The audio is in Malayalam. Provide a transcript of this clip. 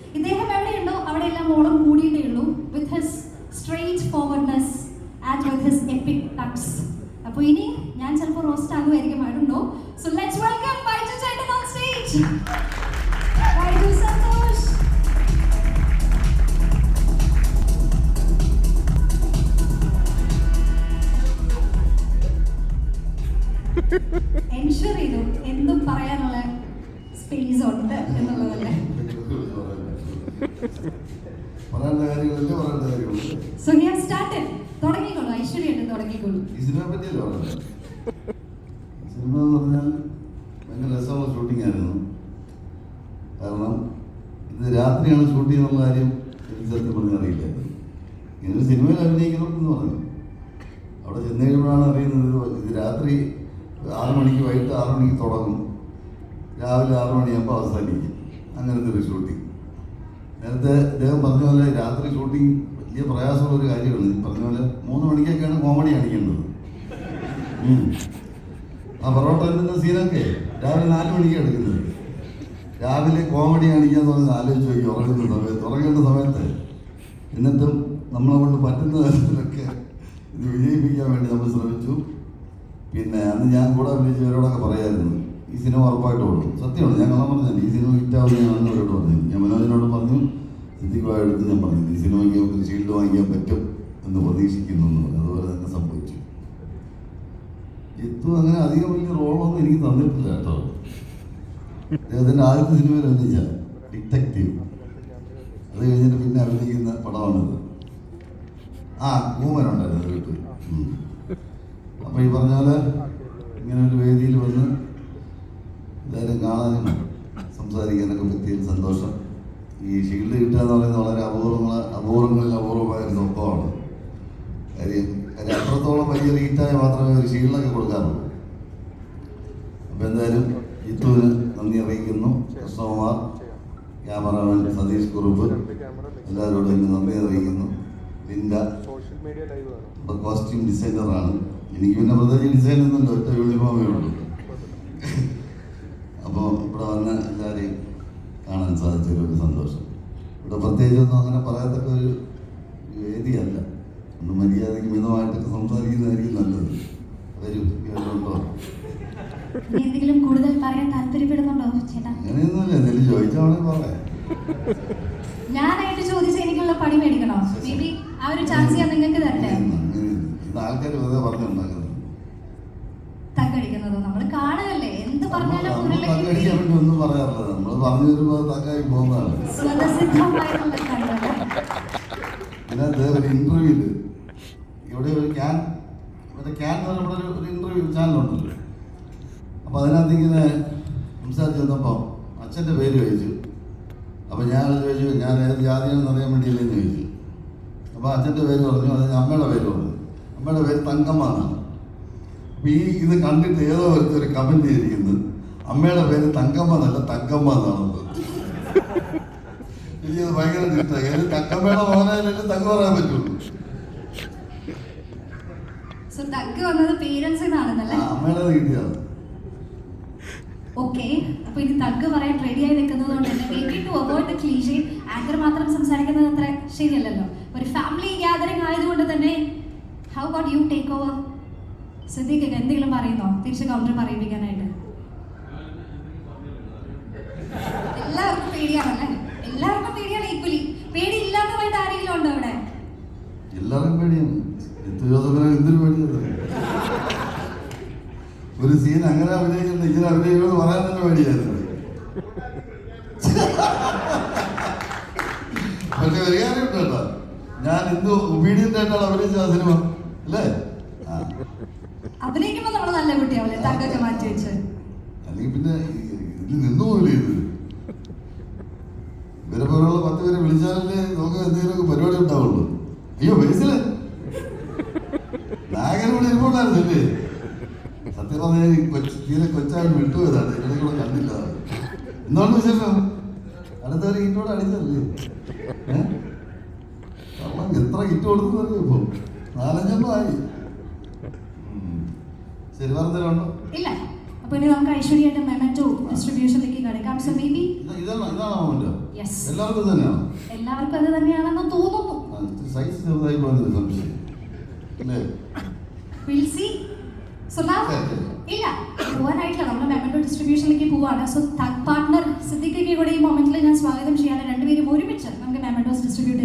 ഇദ്ദേഹം എവിടെയുണ്ടോ? അവിടെ എല്ലാം ഓളം കൂടിയിട്ടേ ഉള്ളൂ with his straightforwardness and with his epic tux അപ്പോൾ ഇനി ഞാൻ ചിലപ്പോൾ റോസ്റ്റ് ആകുമായിരിക്കും. ആയിട്ടുണ്ടോ സോ ലെറ്റ്സ് വെൽക്കം ബൈജു ചേട്ടൻ on stage Baiju Santhosh ensure പറയേണ്ട കാര്യങ്ങളല്ലേ പറയേണ്ട കാര്യമുള്ളൂ സോ ഹിയർ സ്റ്റാർട്ടഡ് തുടങ്ങിക്കോളൂ. ഐശ്വര്യമായിട്ട് തുടങ്ങിക്കോളൂ. ഈ സിനിമയെ പറ്റിയല്ലേ സിനിമ എന്ന് പറഞ്ഞാൽ ഭയങ്കര രസമുള്ള ഷൂട്ടിംഗ് ആയിരുന്നു. കാരണം ഇത് രാത്രിയാണ് ഷൂട്ട് ചെയ്യുന്ന കാര്യം എനിക്ക് സത്യം പറഞ്ഞാൽ അറിയില്ലായിരുന്നു ഇങ്ങനെ സിനിമയിൽ അഭിനയിക്കണം എന്ന് പറഞ്ഞു. അവിടെ ചെന്ന് കഴിയുമ്പോഴാണ് അറിയുന്നത് ഇത് ഇത് രാത്രി ആറ് മണിക്ക് വൈകിട്ട് ആറ് മണിക്ക് തുടങ്ങും. രാവിലെ ആറ് മണിയാകുമ്പോൾ അവസാനിക്കും. അങ്ങനത്തെ ഒരു ഷൂട്ടിംഗ് നേരത്തെ അദ്ദേഹം പറഞ്ഞ പോലെ രാത്രി ഷൂട്ടിംഗ് വലിയ പ്രയാസമുള്ള ഒരു കാര്യമാണ് പറഞ്ഞ പോലെ മൂന്ന് മണിക്കൊക്കെയാണ് കോമഡി കാണിക്കേണ്ടത്. ഉം. ആ പൊറോട്ട എന്ന സീനൊക്കെ രാവിലെ നാല് മണിക്ക് എടുക്കുന്നത്. രാവിലെ കോമഡി കാണിക്കാന്ന് പറഞ്ഞ് ആലോചിച്ച് നോക്കി ഉറങ്ങുന്ന സമയത്ത് ഉറങ്ങേണ്ട സമയത്ത്. എന്നിട്ടും നമ്മളെ കൊണ്ട് പറ്റുന്ന തരത്തിലൊക്കെ ഇത് വിജയിപ്പിക്കാൻ വേണ്ടി നമ്മൾ ശ്രമിച്ചു. പിന്നെ അന്ന് ഞാൻ കൂടെ അഭിനയിച്ചവരോടൊക്കെ പറയായിരുന്നു ഈ സിനിമ ഉറപ്പായിട്ട് ഓടും. സത്യമാണ് ഞാൻ കള്ളം പറഞ്ഞില്ല ഈ സിനിമ ഹിറ്റാവുന്ന ഞാൻ അന്ന് അവരോട് പറഞ്ഞു. എടുത്ത് ഞാൻ പറഞ്ഞു. ഈ സിനിമയ്ക്ക് നമുക്ക് ഷീൽഡ് വാങ്ങിക്കാൻ പറ്റും എന്ന് പ്രതീക്ഷിക്കുന്നു അതുപോലെ തന്നെ സംഭവിച്ചു. ജിത്തു അങ്ങനെ അധികം വലിയ റോളൊന്നും എനിക്ക് തന്നിട്ടില്ല കേട്ടോ. അദ്ദേഹത്തിന്റെ ആദ്യത്തെ സിനിമയിൽ അഭിനയിച്ച ഡിറ്റക്റ്റീവ് അത് കഴിഞ്ഞിട്ട് പിന്നെ അഭിനയിക്കുന്ന പടമാണിത്. ആ കൂമനുണ്ടായിരുന്നു വീട്ടിൽ. ഉം. അപ്പൊ ഈ പറഞ്ഞ ഇങ്ങനെ ഒരു വേദിയിൽ വന്ന് എല്ലാവരും കാണാനും സംസാരിക്കാനൊക്കെ പറ്റിയ സന്തോഷം. ഈ ഷീൽഡ് റീറ്റായ മാത്രമേ ഒരു ശീലമൊക്കെ കൊടുക്കാറുള്ളൂ. അപ്പൊ എന്തായാലും ജിത്തുവിന് നന്ദി അറിയിക്കുന്നു. കൃഷ്ണകുമാർ ക്യാമറാമാൻ സതീഷ് കുറുപ്പ് എല്ലാവരോടും നന്ദി അറിയിക്കുന്നു. ലിൻഡ കോസ്റ്റ്യൂം ഡിസൈനറാണ് എനിക്ക് പിന്നെ പ്രത്യേകിച്ച് ഡിസൈൻ ഒന്നുമില്ല ഒറ്റ യൂണിഫോമേ ഉള്ളൂ. അപ്പോൾ ഇവിടെ വന്ന എല്ലാവരെയും കാണാൻ സാധിച്ചൊരു സന്തോഷം. ഇവിടെ പ്രത്യേകിച്ചൊന്നും അങ്ങനെ പറയാത്തൊക്കെ ഒരു വേദിയല്ല. ഒന്ന് മര്യാദയ്ക്ക് മിതമായിട്ടൊക്കെ സംസാരിക്കുന്നതായിരിക്കും നല്ലത്. വരും കേട്ടോ എന്തെങ്കിലും കൂടുതൽ പറയാൻ താല്പര്യപ്പെടുന്നുണ്ടോ ചേട്ടാ? അങ്ങനെയൊന്നുമില്ല എന്തെങ്കിലും ചോദിച്ചാണെങ്കിൽ പറയാം. ഞാനായിട്ട് ചോദിച്ച എനിക്കുള്ള പണി മേടിക്കണോ? മേ ബി ആ ഒരു ചാൻസ് ഞാൻ നിങ്ങൾക്ക് തരട്ടെ. ഇത് ആൾക്കാർ വെറുതെ പറഞ്ഞുണ്ടാക്കുന്നത്. തക്കടിക്കുന്നതോ നമ്മൾ കാണുകയല്ലേ? എന്ത് പറഞ്ഞാലും തగ్గടിക്കാൻ വേണ്ടി ഒന്നും പറയാറില്ല നമ്മൾ പറഞ്ഞു വരുമ്പോൾ തക്കായി പോകുന്നതാണ്. സ്വതസിദ്ധമായിട്ടുള്ള കണ്ടത്. ഇതിനകത്ത് ഒരു ഇന്റർവ്യൂൽ ഇവിടെ ഒരു ക്യാൻ മറ്റേ ക്യാൻ എന്ന് ഇവിടെ ഒരു- ഒരു ഇന്റർവ്യൂ ചാനലുണ്ടല്ലോ അപ്പോൾ അതിനകത്ത് ഇങ്ങനെ സംസാരിച്ച് വന്നപ്പോൾ അച്ഛന്റെ പേര് ചോദിച്ചു. അപ്പോൾ ഞാൻ ചോദിച്ചു ഞാൻ ഏത് ജാതിയാണെന്ന് അറിയാൻ വേണ്ടിയില്ലെന്ന് ചോദിച്ചു. അപ്പോൾ അച്ഛന്റെ പേര് പറഞ്ഞു അത് അമ്മയുടെ പേര് പറഞ്ഞു. അമ്മയുടെ പേര് തങ്കമ്മ. എന്നാണ് അപ്പോൾ ഈ ഇത് കണ്ടിട്ട് ഏതോ ഒരുത്തർ ഒരു കമന്റ് ചെയ്തിരിക്കുന്നത് അമ്മയുടെ പേര് തങ്കമ്മ എന്നല്ല തങ്കമ്മ എന്നാണെന്ന് എനിക്കത് ഭയങ്കര ഇഷ്ടമായി തങ്കമ്മയുടെ മോനായാലും തങ്ക പറയാൻ പറ്റുള്ളൂ. സോ വന്നത് പേരൻസിൽ ആ, നിന്നാണെന്നല്ലേ അമ്മയുടെ കിട്ടിയാണ് ഓക്കെ അപ്പൊ ഇനി തഗ് പറയാൻ റെഡി ആയി നിൽക്കുന്നത് കൊണ്ട് തന്നെ maybe to avoid cliche anchor മാത്രം സംസാരിക്കുന്നത് അത്ര ശരിയല്ലല്ലോ. ഒരു ഫാമിലി ഗ്യാതറിംഗ് ആയതുകൊണ്ട് തന്നെ how about you take over Siddique എന്തെങ്കിലും പറയുന്നോ? തിരിച്ച് കൗണ്ടർ പറയിപ്പിക്കാനായിട്ട്. എല്ലാവർക്കും പേടിയാണല്ലേ? എല്ലാവർക്കും പേടിയാണ് ഈക്വലി പേടി ഇല്ലാത്തതായിട്ട് ആരെങ്കിലും ഉണ്ടോ അവിടെ? എല്ലാവർക്കും പേടിയാണ്. ഒരു സീൻ അങ്ങനെ അഭിനയിക്കുന്നു ഇങ്ങനെ അഭിനയിക്കുമെന്ന് പറയാൻ തന്നെ പേടിയായിരുന്നു. പക്ഷെ ഒരു കേട്ടോ. ഞാൻ എന്ത് ഒബീഡിയന്റ് ആയിട്ടാണ് അഭിനയിച്ച ആ സിനിമ അല്ലേ? നല്ല കുട്ടിയാവില്ലേ മാറ്റി വെച്ച്. അല്ലെങ്കിൽ പിന്നെ ഇതിൽ നിന്നു പോകില്ല ഇത്? ഇവരെ പോലുള്ള പത്ത് പേരെ വിളിച്ചാലല്ലേ നമുക്ക് എന്തെങ്കിലുമൊക്കെ പരിപാടി ഉണ്ടാവുള്ളൂ. അയ്യോ ബേസിൽ സത്യം പറഞ്ഞാൽ കൊച്ചു തീരെ കൊച്ചായിട്ട് വിട്ടുപോയതാണ് ഇതിനെ കൂടെ കണ്ടില്ല. എന്താണ് വിശേഷം? അടുത്തവരെ ഇറ്റോടെ അടിച്ചല്ലേ? കള്ളം എത്ര ഇറ്റ് കൊടുത്തതറിയോ ഇപ്പൊ? നാലഞ്ചെണ്ണം ആയി. ശരി പറഞ്ഞല്ലോ ഇല്ല. അപ്പൊ ഇനി നമുക്ക് ഐശ്വര്യയുടെ മെമന്റോ ഡിസ്ട്രിബ്യൂഷനിലേക്ക് കിടക്കാം. സോ മേ ബി ഇതാണ് ഇതാണ് മൊമെന്റ് യെസ് എല്ലാവർക്കും തന്നെയാണ്? എല്ലാവർക്കും അത് തന്നെയാണെന്ന് തോന്നുന്നു. സൈസ് ചെറുതായി പോകുന്നത് സംശയം അല്ലേ? വിൽ സി ഇല്ല. പോകാനായിട്ടില്ല നമ്മൾ മെമ്മൻഡോ ഡിസ്ട്രിബ്യൂഷനിലേക്ക് പോവാണ്. സോ പാർട്ട്ണർ സിദ്ദിഖയ്ക്ക് കൂടെ ഈ മൊമെന്റിൽ ഞാൻ സ്വാഗതം ചെയ്യാണ് രണ്ടുപേരും ഒരുമിച്ച് നമുക്ക് മെമ്മൻഡോസ് ഡിസ്ട്രിബ്യൂട്ട്